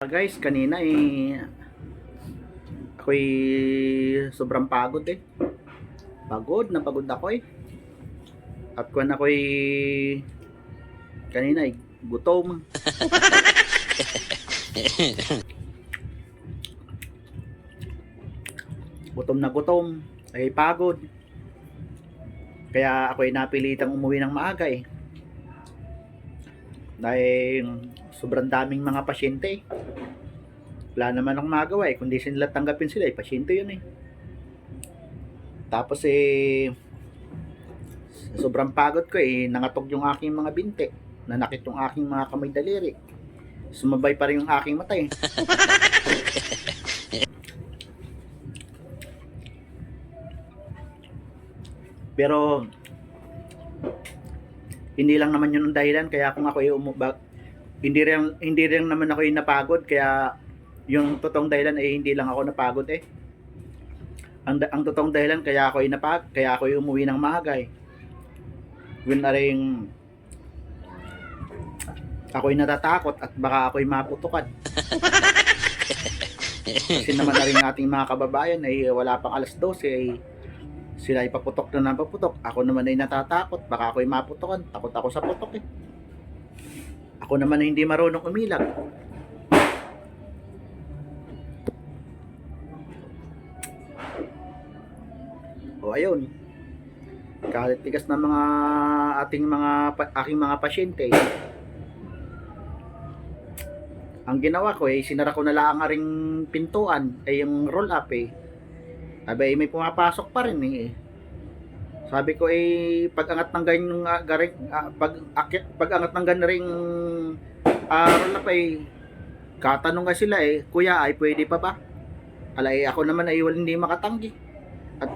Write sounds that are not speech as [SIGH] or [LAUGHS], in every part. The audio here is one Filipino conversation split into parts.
guys, kanina eh ako'y sobrang pagod eh. Pagod na pagod ako eh. At kung ako'y kanina eh gutom. gutom na gutom, ay pagod. Kaya ako'y napilitang umuwi ng maaga eh. Dahil sobrang daming mga pasyente eh. Wala naman akong magawa eh. Kundi sila tanggapin sila eh. Pasyente yun eh. Tapos eh, sobrang pagod ko eh. Nangatog yung aking mga binte. Nanakit yung aking mga kamay daliri. Sumabay pa rin yung aking mata eh. [LAUGHS] Pero hindi lang naman yun ang dahilan kaya kung ako ay umubag hindi rin hindi rin naman ako yung napagod kaya yung totoong dahilan ay hindi lang ako napagod eh. Ang ang totoong dahilan kaya ako ay napag kaya ako umuwi ng maaga eh. Yun na rin ako'y natatakot at baka ako'y maputukan. Kasi naman na rin ating mga kababayan ay wala pang alas 12 ay sila ay paputok na ng paputok. Ako naman ay natatakot. Baka ako'y maputokan. Takot ako sa putok eh. Ako naman ay hindi marunong umilag. O ayun. Kahit tigas ng mga ating mga aking mga pasyente. Ang ginawa ko eh, sinara ko na lang ang aring pintuan, ay yung roll up eh. Abay, may pumapasok pa rin eh. Sabi ko eh, pag angat ng ganyan, uh, garing, ah, pag, akit, pag angat ng ganyan uh, roll up ay, katanong nga sila eh, kuya ay pwede pa ba? Alay, ako naman ay wala hindi makatanggi. At,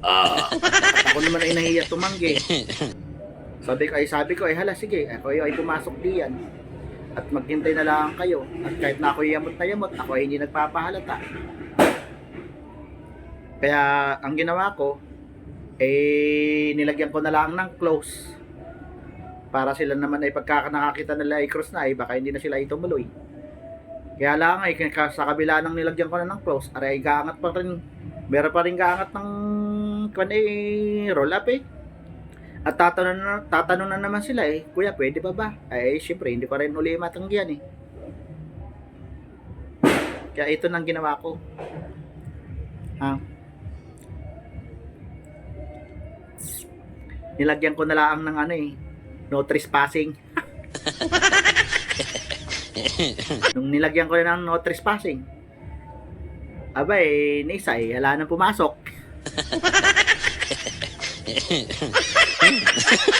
ah, at [LAUGHS] ako naman ay nahiya tumanggi. Sabi ko ay sabi ko ay hala sige, ako ay, ay pumasok diyan. At maghintay na lang kayo. At kahit na ako yamot na yamot, ako ay hindi nagpapahalata. Kaya ang ginawa ko, eh nilagyan ko na lang ng close. Para sila naman ay pagka nakakita nila ay cross na ay baka hindi na sila itumuloy. Kaya lang ay ka- sa kabila ng nilagyan ko na ng close, aray gaangat pa rin. Meron pa rin gaangat ng kwan eh, roll up eh. At tatanong na, tatanong na naman sila eh, Kuya, pwede pa ba? Ay, syempre, hindi pa rin uli matanggihan eh. Kaya ito nang ginawa ko. Ha? Nilagyan ko na lang ng ano eh, no trespassing. [LAUGHS] Nung nilagyan ko na ng no trespassing, aba eh, naisa eh, wala nang pumasok. [LAUGHS]